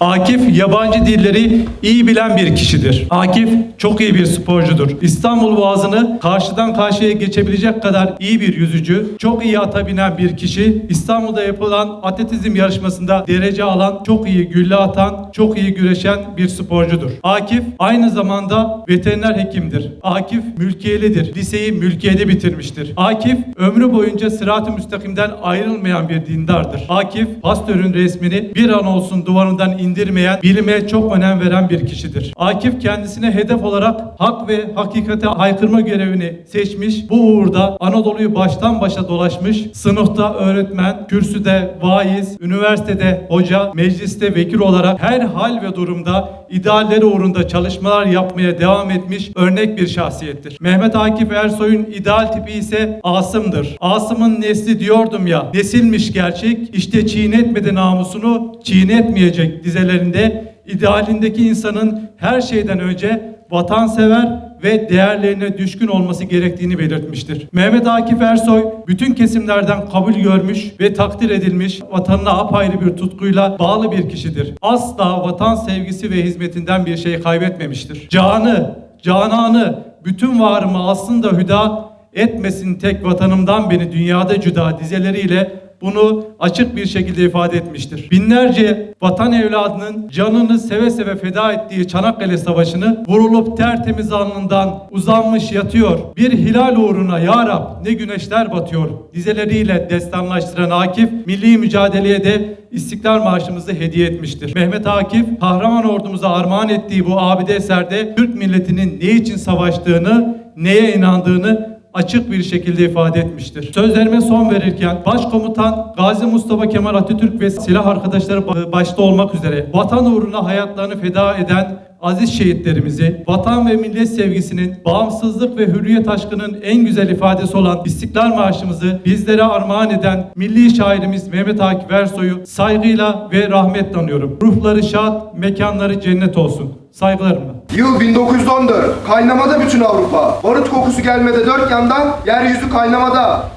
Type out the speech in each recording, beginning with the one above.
Akif yabancı dilleri iyi bilen bir kişidir. Akif çok iyi bir sporcudur. İstanbul Boğazı'nı karşıdan karşıya geçebilecek kadar iyi bir yüzücü, çok iyi ata binen bir kişi, İstanbul'da yapılan atletizm yarışmasında derece alan, çok iyi gülle atan, çok iyi güreşen bir sporcudur. Akif aynı zamanda veteriner hekimdir. Akif mülkiyelidir. Liseyi mülkiyede bitirmiştir. Akif ömrü boyunca sırat-ı müstakimden ayrılmayan bir dindardır. Akif Pasteur'ün resmini bir an olsun duvarından indirmeyen, bilime çok önem veren bir kişidir. Akif kendisine hedef olarak hak ve hakikate haykırma görevini seçmiş. Bu uğurda Anadolu'yu baştan başa dolaşmış. Sınıfta öğretmen, kürsüde vaiz, üniversitede hoca, mecliste vekil olarak her hal ve durumda idealleri uğrunda çalışmalar yapmaya devam etmiş örnek bir şahsiyettir. Mehmet Akif Ersoy'un ideal tipi ise Asım'dır. Asım'ın nesli diyordum ya, nesilmiş gerçek, işte çiğnetmedi namusunu, çiğnetmeyecek dizelerinde idealindeki insanın her şeyden önce vatansever ve değerlerine düşkün olması gerektiğini belirtmiştir. Mehmet Akif Ersoy bütün kesimlerden kabul görmüş ve takdir edilmiş, vatanına apayrı bir tutkuyla bağlı bir kişidir. Asla vatan sevgisi ve hizmetinden bir şey kaybetmemiştir. Canı, cananı, bütün varımı aslında hüda etmesin tek vatanımdan beni dünyada cüda dizeleriyle bunu açık bir şekilde ifade etmiştir. Binlerce vatan evladının canını seve seve feda ettiği Çanakkale Savaşı'nı vurulup tertemiz alnından uzanmış yatıyor. Bir hilal uğruna ya Rab ne güneşler batıyor dizeleriyle destanlaştıran Akif milli mücadeleye de İstiklal Marşımızı hediye etmiştir. Mehmet Akif kahraman ordumuza armağan ettiği bu abide eserde Türk milletinin ne için savaştığını, neye inandığını açık bir şekilde ifade etmiştir. Sözlerime son verirken Başkomutan Gazi Mustafa Kemal Atatürk ve silah arkadaşları ba- başta olmak üzere vatan uğruna hayatlarını feda eden aziz şehitlerimizi, vatan ve millet sevgisinin, bağımsızlık ve hürriyet aşkının en güzel ifadesi olan İstiklal Marşımızı bizlere armağan eden milli şairimiz Mehmet Akif Ersoy'u saygıyla ve rahmetle anıyorum. Ruhları şad, mekanları cennet olsun. Saygılarımla. Yıl 1914. Kaynamada bütün Avrupa. Barut kokusu gelmede dört yandan, yeryüzü kaynamada.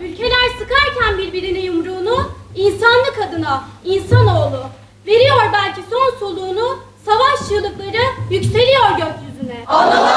Ülkeler sıkarken birbirine yumruğunu, insanlık adına, insanoğlu. Veriyor belki son soluğunu, savaş çığlıkları yükseliyor gökyüzüne. Çanakkale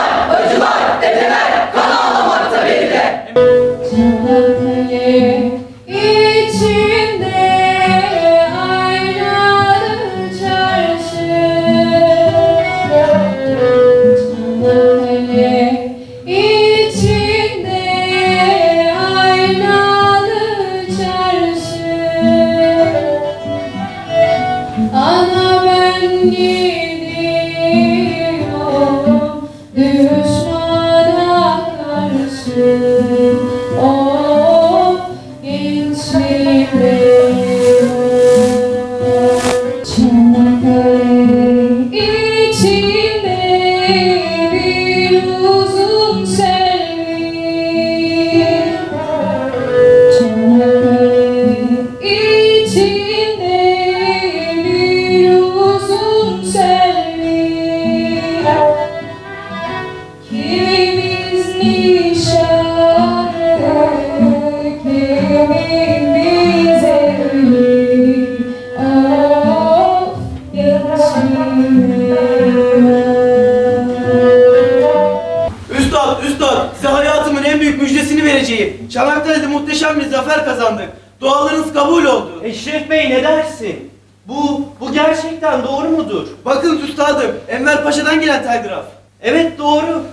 vereceğim. Çanakkale'de muhteşem bir zafer kazandık. Dualarınız kabul oldu. Eşref Bey ne dersin? Bu, bu gerçekten doğru mudur? Bakın üstadım, Enver Paşa'dan gelen telgraf. Evet doğru.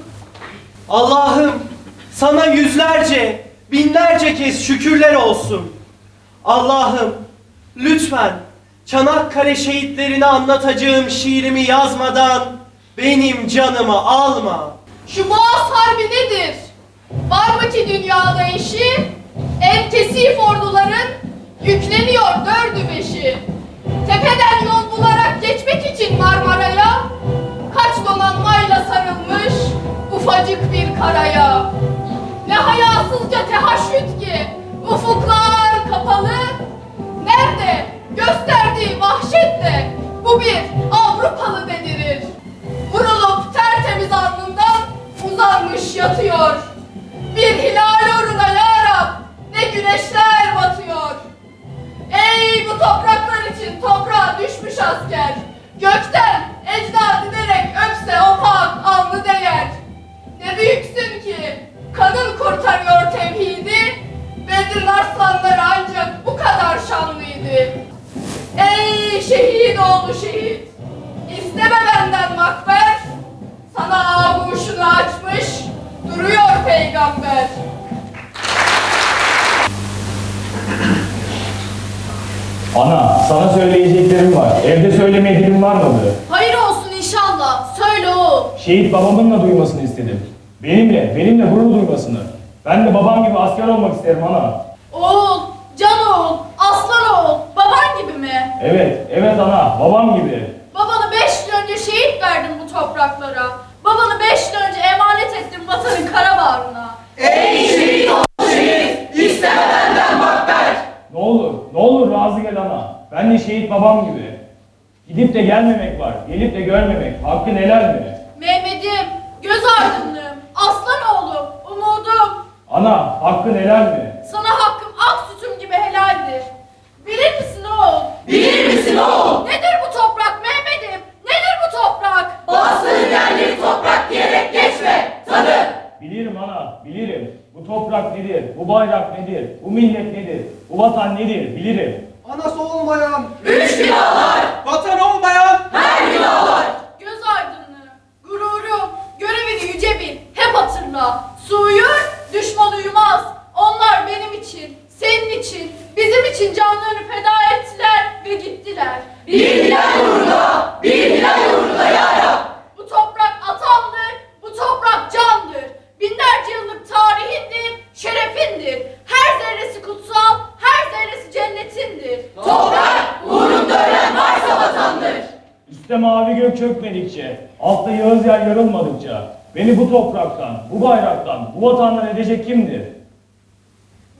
Allah'ım sana yüzlerce, binlerce kez şükürler olsun. Allah'ım lütfen Çanakkale şehitlerini anlatacağım şiirimi yazmadan benim canımı alma. Şu Boğaz Harbi nedir? Var mı ki dünyada eşi? En kesif orduların yükleniyor dördü beşi. Tepeden yol bularak geçmek için Marmara'ya kaç donanmayla sarılmış ufacık bir karaya. Ne hayasızca tehaşüt ki ufuklar kapalı. Nerede gösterdiği vahşet de bu bir Avrupalı denilir. Vurulup tertemiz alnından uzanmış yatıyor. toprağa düşmüş asker. Gökten ecda dinerek öpse o pak alnı değer. Ne büyüksün ki kanın kurtarıyor tevhidi. Bedir arslanları ancak bu kadar şanlıydı. Ey şehit oğlu şehit. İsteme benden makber. Sana avuşunu açmış duruyor peygamber. Ana, sana söyleyeceklerim var. Evde söylemediğim var mıydı? Hayır olsun inşallah. Söyle oğul. Şehit babamın da duymasını istedim. Benimle, benimle gurur duymasını. Ben de babam gibi asker olmak isterim ana. Oğul, can oğul, aslan oğul, baban gibi mi? Evet, evet ana, babam gibi. Babanı beş yıl önce şehit verdin bu topraklara. Babanı beş yıl önce emanet ettin vatanın kara bağrına. Ben de şehit babam gibi. Gidip de gelmemek var, gelip de görmemek. Hakkın helal mi? Mehmet'im, göz aydınlığım, aslan oğlum, umudum. Ana, hakkın helal mi? Sana hakkım ak sütüm gibi helaldir. Bilir misin oğul? Bilir misin oğul? Nedir bu toprak Mehmet'im? Nedir bu toprak? Bastığın yerleri toprak diyerek geçme. Tanı. Bilirim ana, bilirim. Bu toprak nedir? Bu bayrak nedir? Bu millet nedir? Bu vatan nedir? Bilirim. Anası olmayan, Vatan olmayan Göz aydınlığı, gururum, görevini yüce bil, hep hatırla. Su uyur, düşman uyumaz. Onlar benim için, senin için, bizim için canlarını feda ettiler ve gittiler. Bir hilal uğruna, bir hilal uğruna ya Bu toprak atamdır, bu toprak candır. Binlerce yıllık tarihindir, şerefindir. Her zerresi kutsal, her zerresi cennetindir. Toprak, uğrunda ölen varsa vatandır. Üste mavi gök çökmedikçe, altta yağız yer yarılmadıkça, beni bu topraktan, bu bayraktan, bu vatandan edecek kimdir?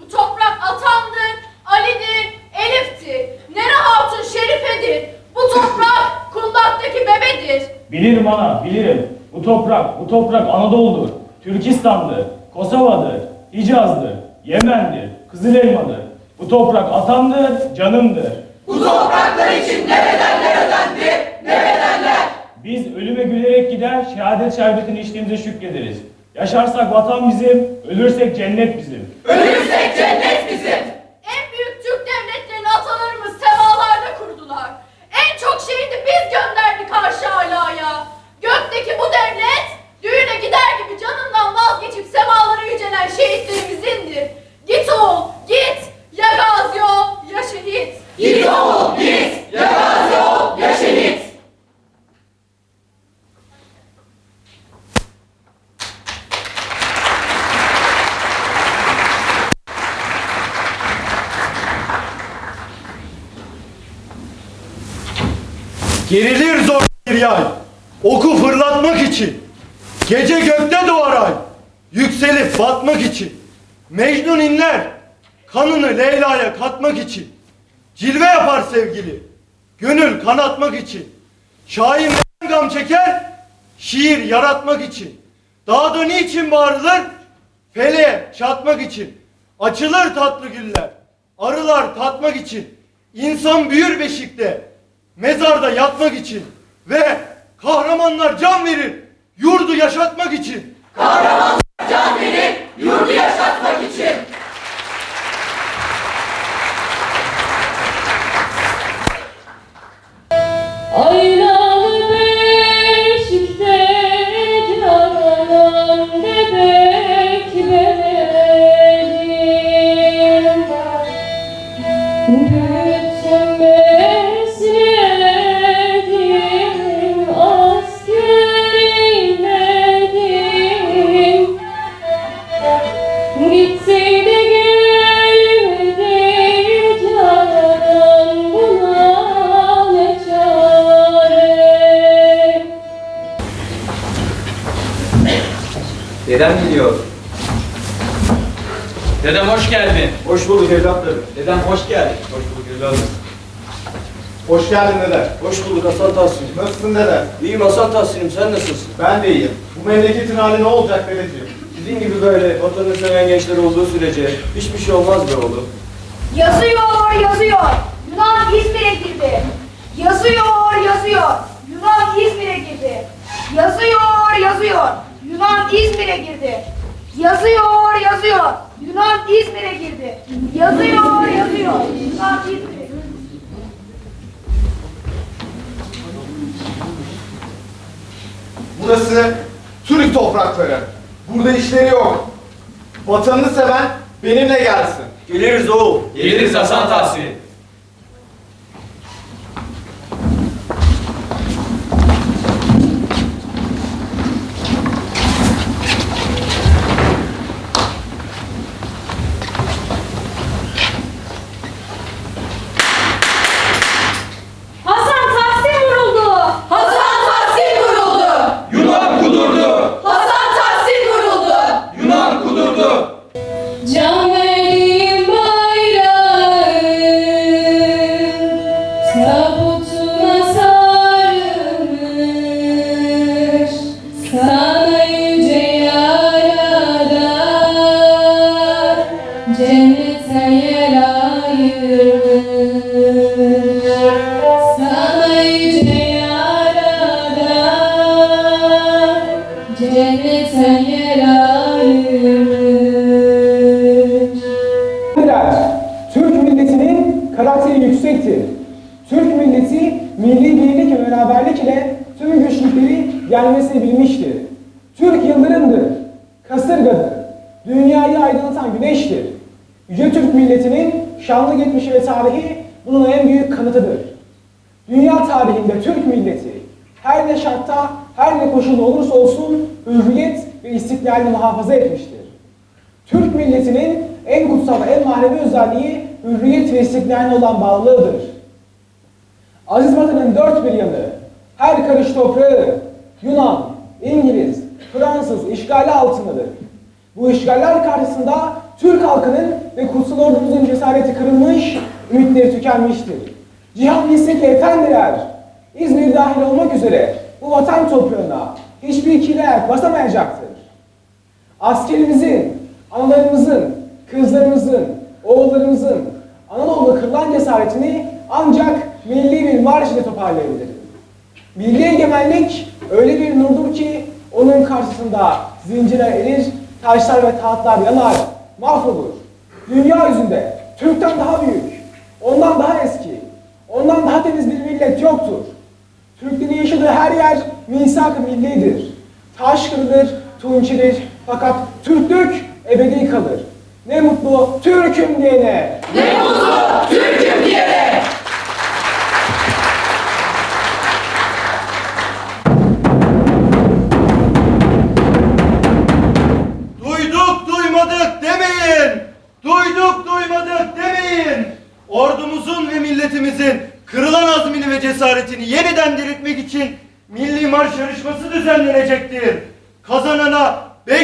Bu toprak atamdır, Ali'dir, Elif'tir. Nere Hatun Şerife'dir. Bu toprak kundaktaki bebedir. Bilirim ana, bilirim. Bu toprak, bu toprak Anadolu'dur, Türkistan'dır, Kosova'dır, Hicaz'dır, Yemen'dir, Kızılelma'dır. Bu toprak atamdır, canımdır. Bu topraklar için ne Biz ölüme gülerek gider, şehadet şerbetini içtiğimize şükrederiz. Yaşarsak vatan bizim, ölürsek cennet bizim. En büyük Türk devletlerini atalarımız semalarda kurdular. En çok şehidi biz gönderdik karşı alaya. Gökteki bu devlet düğüne gider gibi canından vazgeçip semalara yücelen şehitlerimizindir. Git oğul git ya gazi ol ya şehit. Git oğul git ya gazi ol ya şehit. Gerilir zor bir yay. Oku fırlatmak için. Gece gökte doğar ay. Yükselip batmak için. Mecnun inler. Kanını Leyla'ya katmak için. Cilve yapar sevgili. Gönül kanatmak için. Şair gam çeker? Şiir yaratmak için. Dağda niçin bağırılır? Feleğe çatmak için. Açılır tatlı güller. Arılar tatmak için. İnsan büyür beşikte. Mezarda yatmak için. Ve kahramanlar can verir. Yurdu yaşatmak için. Aynalı hoş geldin. Hoş bulduk evladım. hoş geldin dede. Hoş bulduk Hasan Tahsin. Nasılsın dede? İyiyim Hasan Tahsin'im sen nasılsın? Ben de iyiyim. Bu memleketin hali ne olacak dedeciğim? Sizin gibi böyle vatanını seven gençler olduğu sürece hiçbir şey olmaz be oğlum. Yazıyor, yazıyor. Yunan İzmir'e girdi. Yazıyor, yazıyor. Yunan İzmir'e girdi. Yazıyor, yazıyor. Yunan İzmir'e girdi. Yazıyor, yazıyor. Yunan İzmir'e girdi. Yazıyor, yazıyor. Yunan İzmir'e. Burası Türk toprakları. Burada işleri yok. Vatanını seven benimle gelsin. Geliriz oğul. Geliriz Hasan Tahsin. Cennete yer ayırmış Der. Türk milletinin karakteri yüksektir. Türk milleti milli birlik ve beraberlik ile tüm güçlükleri yenmesini bilmiştir. Türk yıldırımdır, kasırgadır, dünyayı aydınlatan güneştir. Yüce Türk milletinin şanlı geçmişi ve tarihi bunun en büyük kanıtıdır. Dünya tarihinde Türk milleti her ne şartta, her ne koşulda olursa olsun hürriyet ve istiklalini muhafaza etmiştir. Türk milletinin en kutsal en manevi özelliği hürriyet ve istiklaline olan bağlılığıdır. Aziz vatanın dört bir yanı, her karış toprağı Yunan, İngiliz, Fransız işgali altındadır. Bu işgaller karşısında Türk halkının ve kutsal ordumuzun cesareti kırılmış, ümitleri tükenmiştir. Cihan bilsin efendiler, İzmir dahil olmak üzere bu vatan toprağına hiçbir kire ayak basamayacaktır. Askerimizin, analarımızın, kızlarımızın, oğullarımızın Anadolu'da kırılan cesaretini ancak milli bir marş ile toparlayabilir. Milli egemenlik öyle bir nurdur ki onun karşısında zincirler erir, taşlar ve tahtlar yanar, mahvolur. Dünya yüzünde Türk'ten daha büyük, ondan daha eski, ondan daha temiz bir millet yoktur. Türklerin yaşadığı her yer misak-ı millidir. Taş kırılır, tunçilir fakat Türklük ebedi kalır. Ne mutlu Türk'üm diyene. Ne mutlu Türk'üm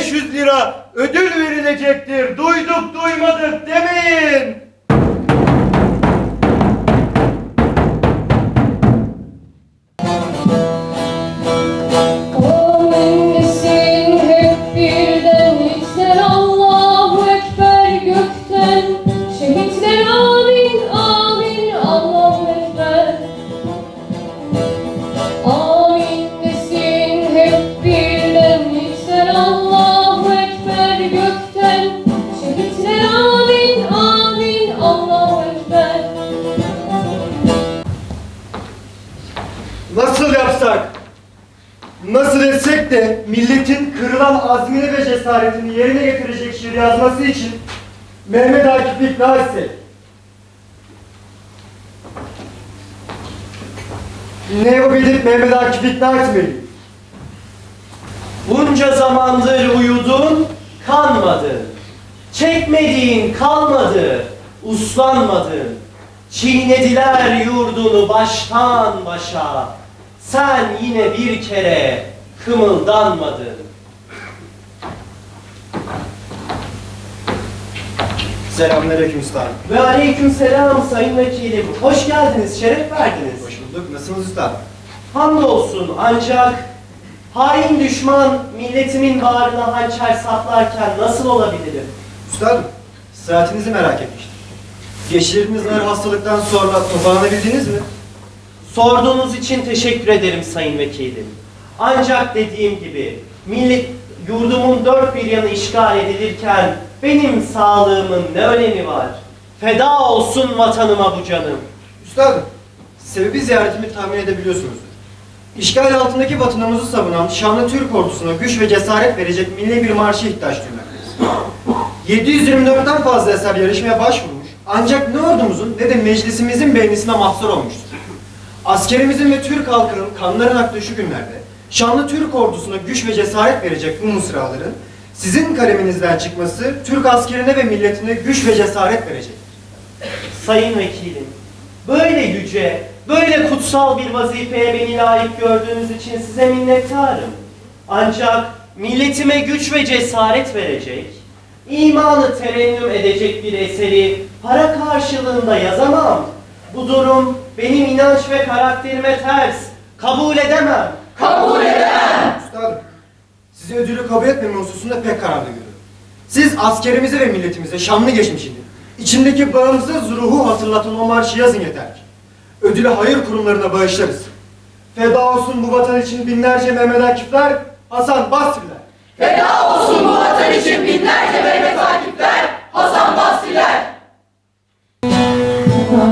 500 lira ödül verilecektir. Duyduk duymadık demeyin. Nasıl yapsak? Nasıl etsek de milletin kırılan azmini ve cesaretini yerine getirecek şiir yazması için Mehmet Akif'i ikna etsek? Ne yapabilip Mehmet Akif'i ikna etmeliyiz? Bunca zamandır uyudun, kanmadın. Çekmediğin kalmadı, uslanmadın. Çiğnediler yurdunu baştan başa. Sen yine bir kere kımıldanmadın. Selamünaleyküm usta. Ve aleyküm selam sayın vekilim. Hoş geldiniz, şeref verdiniz. Hoş bulduk. Nasılsınız usta? Hamdolsun ancak hain düşman milletimin bağrına hançer saplarken nasıl olabilirim? Üstadım, sıhhatinizi merak etmiştim. Geçirdiğiniz hastalıktan sonra toparlanabildiniz mi? Sorduğunuz için teşekkür ederim sayın vekilim. Ancak dediğim gibi millet yurdumun dört bir yanı işgal edilirken benim sağlığımın ne önemi var? Feda olsun vatanıma bu canım. Üstadım, sebebi ziyaretimi tahmin edebiliyorsunuz. İşgal altındaki vatanımızı savunan şanlı Türk ordusuna güç ve cesaret verecek milli bir marşa ihtiyaç duymaktayız. 724'ten fazla eser yarışmaya başvurmuş. Ancak ne ordumuzun ne de meclisimizin beğenisine mahsur olmuştur. Askerimizin ve Türk halkının kanların aktığı şu günlerde şanlı Türk ordusuna güç ve cesaret verecek bu mısraların sizin kaleminizden çıkması Türk askerine ve milletine güç ve cesaret verecek. Sayın vekilim, böyle yüce, böyle kutsal bir vazifeye beni layık gördüğünüz için size minnettarım. Ancak milletime güç ve cesaret verecek, imanı terennüm edecek bir eseri para karşılığında yazamam. Bu durum benim inanç ve karakterime ters. Kabul edemem. Üstadım, sizi ödülü kabul etmeme hususunda pek kararlı görüyorum. Siz askerimize ve milletimize şanlı geçmişini, içindeki bağımsız ruhu hatırlatan o marşı yazın yeter ki. Ödülü hayır kurumlarına bağışlarız. Feda olsun bu vatan için binlerce Mehmet Akifler, Hasan Basriler.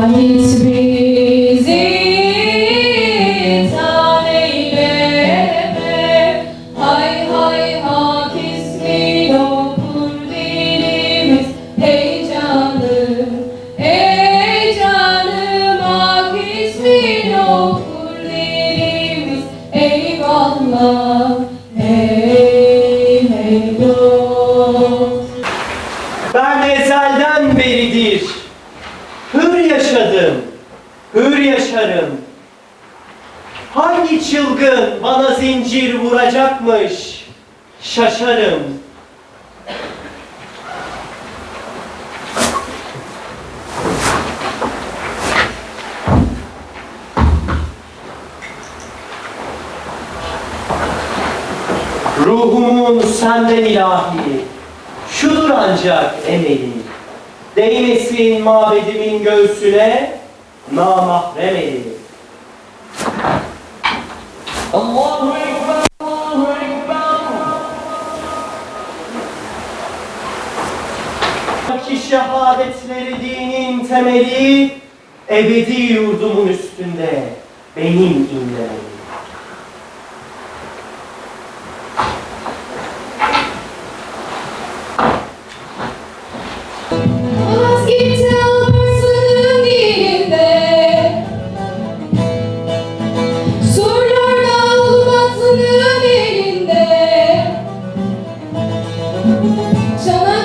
Halis bizi Ben ezelden beridir hür yaşadım, hür yaşarım. Hangi çılgın bana zincir vuracakmış, şaşarım. Ruhumun senden ilahi, şudur ancak emelim. Değmesin mabedimin göğsüne, namahrem elim. Allahu Ekber, Allahu Ekber. Ki şehadetleri dinin temeli, ebedi yurdumun üstünde benim inlerim.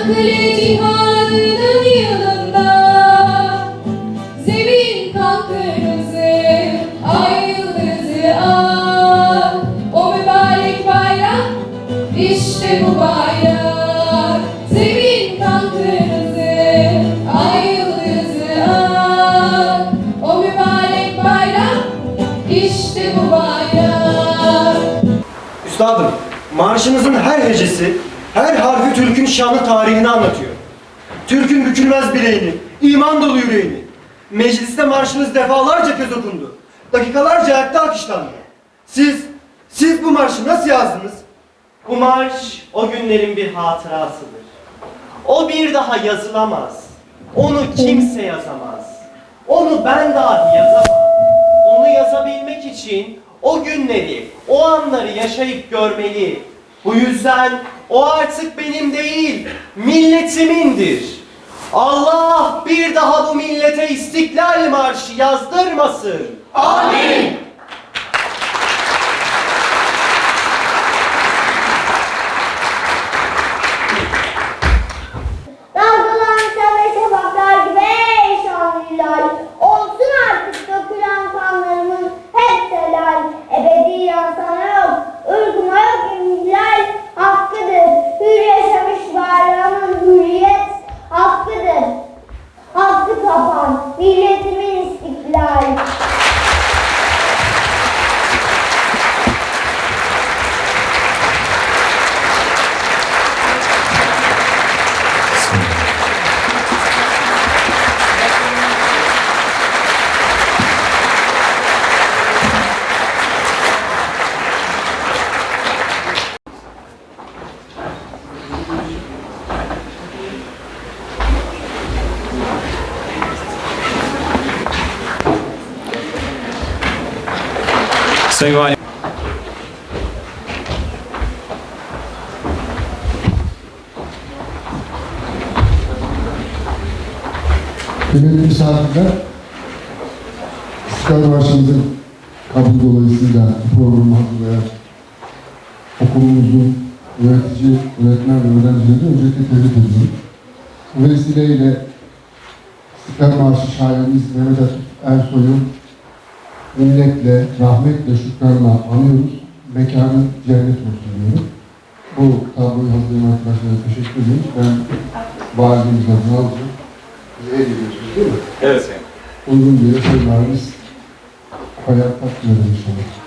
Çanakkale cihadının yılında Zemin kan kırmızı, ay O mübarek bayrak, işte bu bayrak Zemin kan kırmızı, ay O mübarek bayrak, işte bu bayrak Üstadım, marşınızın her hecesi, her harfi Türk'ün şanı tarihini anlatıyor. Türk'ün bükülmez bileğini, iman dolu yüreğini. Mecliste marşınız defalarca kez okundu. Dakikalarca ayakta alkışlandı. Siz, siz bu marşı nasıl yazdınız? Bu marş o günlerin bir hatırasıdır. O bir daha yazılamaz. Onu kimse yazamaz. Onu ben dahi yazamam. Onu yazabilmek için o günleri, o anları yaşayıp görmeli. Bu yüzden o artık benim değil, milletimindir. Allah bir daha bu millete istiklal marşı yazdırmasın. Amin. Valim. Kıymetli misafirler, İstiklal Marşımızın kabul dolayısıyla programı hazırlayan okulumuzun yönetici, öğretmen ve öğrencileri öncelikle tebrik ediyorum. Bu vesileyle İstiklal Marşı şairimiz Mehmet Atıf Ersoy'u minnetle, rahmetle, şükranla anıyoruz. Mekanı cennet olsun diyorum. Bu tabloyu hazırlayan arkadaşlara teşekkür ediyoruz. Ben validemiz adına alacağım. Siz el ediyorsunuz değil mi? Evet. Uygun bir yere valimiz hayat eder inşallah.